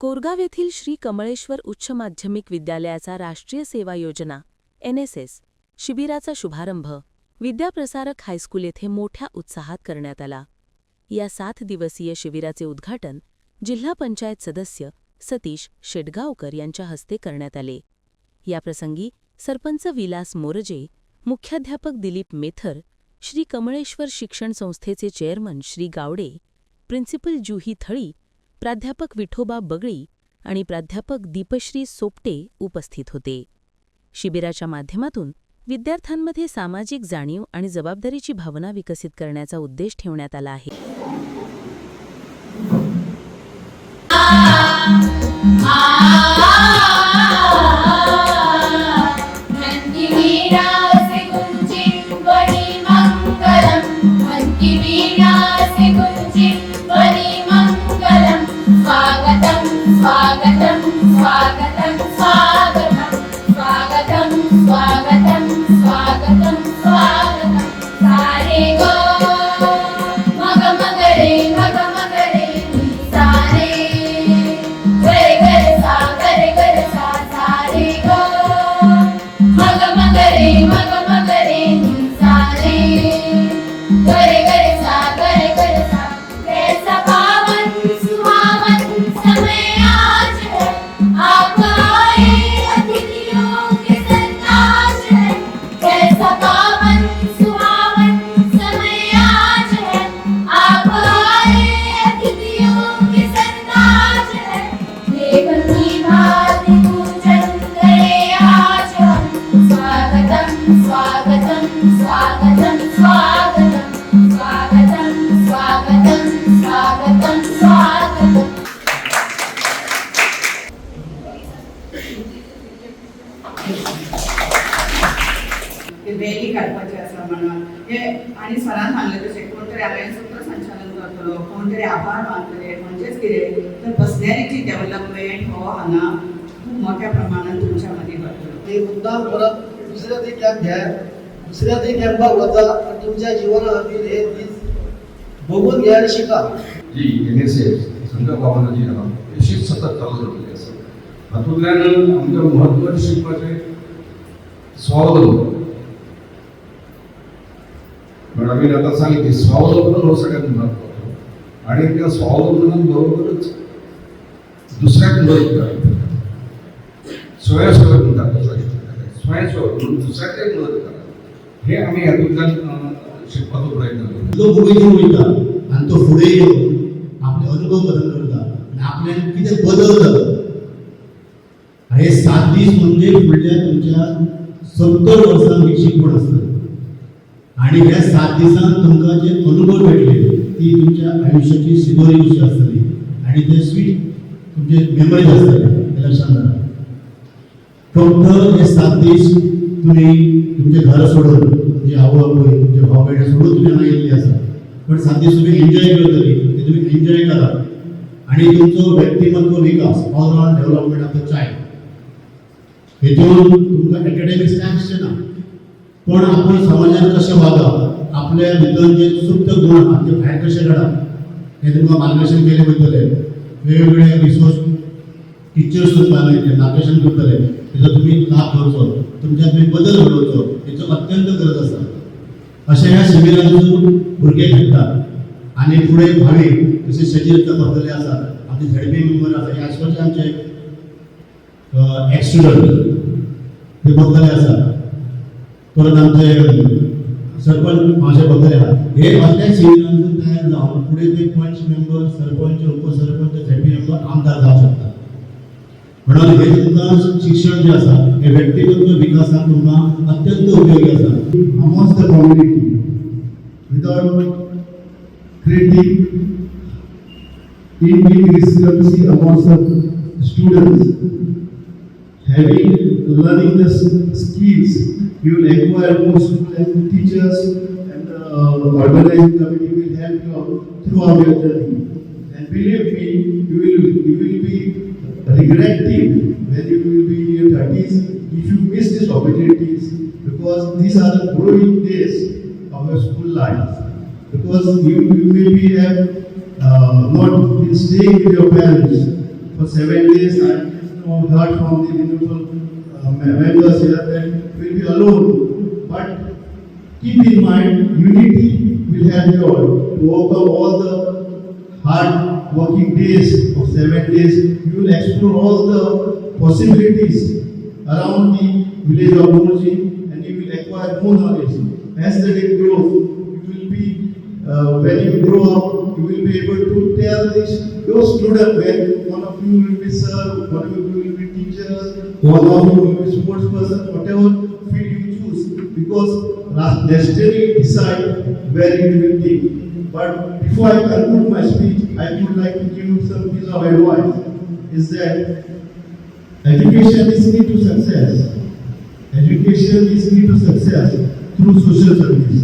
कोरगाव येथील श्री कमळेश्वर उच्च माध्यमिक विद्यालयाचा राष्ट्रीय सेवा योजना एन एस एस शिबिराचा शुभारंभ विद्याप्रसारक हायस्कूल येथे मोठ्या उत्साहात करण्यात आला. या सात दिवसीय शिबिराचे उद्घाटन जिल्हा पंचायत सदस्य सतीश शेटगावकर यांच्या हस्ते करण्यात आले. याप्रसंगी सरपंच विलास मोरजे मुख्याध्यापक दिलीप मेथर श्री कमळेश्वर शिक्षण संस्थेचे चेअरमन श्री गावडे प्रिन्सिपल जुही थळी प्राध्यापक विठोबा बगळी आणि प्राध्यापक दीपश्री सोपटे उपस्थित होते शिबिराच्या माध्यमातून विद्यार्थ्यांमध्ये सामाजिक जाणीव आणि जबाबदारीची भावना विकसित करण्याचा उद्देश ठेवण्यात आला आहे मन्दिवीणासि स्वागतं स्वागतं स्वागतं आसा म्हणून. हे आनी सरान सांगले तशें कोण तरी हांवें सत्र संचालन करतलो कोण तरी आभार मानतले म्हणजेच कितें तर पर्सनॅलिटी डेव्हलपमेंट हो हांगा खूब मोठ्या प्रमाणान तुमच्या मदीं करतलो हे मुद्दाम परत दुसऱ्या ते कॅम्प घ्या. दुसऱ्या ते कॅम्पाक वचा आणि तुमच्या जिवनातील हे बघून घ्या आणि शिका. जी एन एस एस संघ भावना जी आहा सतत चालू दवरलेली आसा हातूंतल्यान आमकां म्हत्वाचें शिकपाचें स्वावलंबन मॅडमीन आतां सांगलें की स्वावलंबन हो सगळ्यात महत्वाचं आणि त्या स्वावलंबनाबरोबरच दुसऱ्याक मदत करप स्वयंसेवक म्हणटात तसो स्वयंसेवक म्हणून काही मदत करा हे आम्ही यातून अं, प्रयत्न करतो तो भुमीतून वयता आणि तो फुडें येवन आपले अनुभव बदल करता आणि आपल्यान कितें बदल जाता हे सात दीस म्हणजे फुडल्या तुमच्या सत्तर वर्सां एक शिकवण आसता आणि ह्या सात दिसांत तुमकां जे अनुभव भेटले ती तुमच्या आयुष्याची शिदोरी कशी असतली आणि ते स्वीट तुमचे मेमरीज आसतले हे लक्षात घाला फक्त हे म्हणजे सात दीस तुम्ही तुमचे घर सोडून तुमची आवय आवय तुमचे भाव बहिणी सोडून तुम्ही हांगा येयल्ली आसा पण सात दीस तुम्ही एन्जॉय करतली ते. तुम्ही एन्जॉय करा. आणि तुमचो व्यक्तिमत्व विकास. All round development of the child हेतून तुमकां एकेडेमिक्स टायम्सचे ना. पण आपण समाजात कशें वागप आपल्या भितर जे सुप्त गुण आहात ते भायर कसे काडप हे तुमकां मार्गदर्शन केले वयतले वेगवेगळे रिसोर्स टिचर्स तुमकां मेळटले मार्गदर्शन करतले तेजो तुमी लाभ घेवचो तुमच्यात तुमी बदल घडोवचो हेचो अत्यंत गरज आसा अशा ह्या शिबिरांतून भुरगे घडटात आनी फुडें भावी जशे सजीव करतले आसा आमचे झेडपी मेंबर आसा हे आसपासचे आमचे एक्स स्टुडंट ते बघतले आसा परत आमचे सरपंच माझे बघतले आहा हे असल्या शिबिरांतून तयार जावन फुडें ते पंच मेंबर सरपंच उपसरपंच झेडपी तुमकां शिक्षण जे आसा हे व्यक्तिगत विकासाक तुमकां अत्यंत उपयोगी आसा without creating indiscrepancy amongst the students. Having learning the s- skills, you will acquire more students and teachers and uh, organizing committee will help you out throughout your journey. And believe me, you will you will be regretting when you will in if you miss these opportunities because these are the growing days of your school life. Because you, you maybe have uh, not been staying with your parents for seven days. I you know, heard from the renewable uh, members here that will be alone. But keep in mind, unity will help you all to overcome all the hard working days of seven days. You will explore all the possibilities around the village of Murji and you will acquire more knowledge. As the day grows, you will be, uh, when you grow up, you will be able to tell this, your student, when one of you will be sir, one of you will be teacher, one of you will be sports person, whatever field you choose, because destiny decide where you will be. But before I conclude my speech, I would like to give you some piece of advice, is that education is key to success. Education is key to success through social service.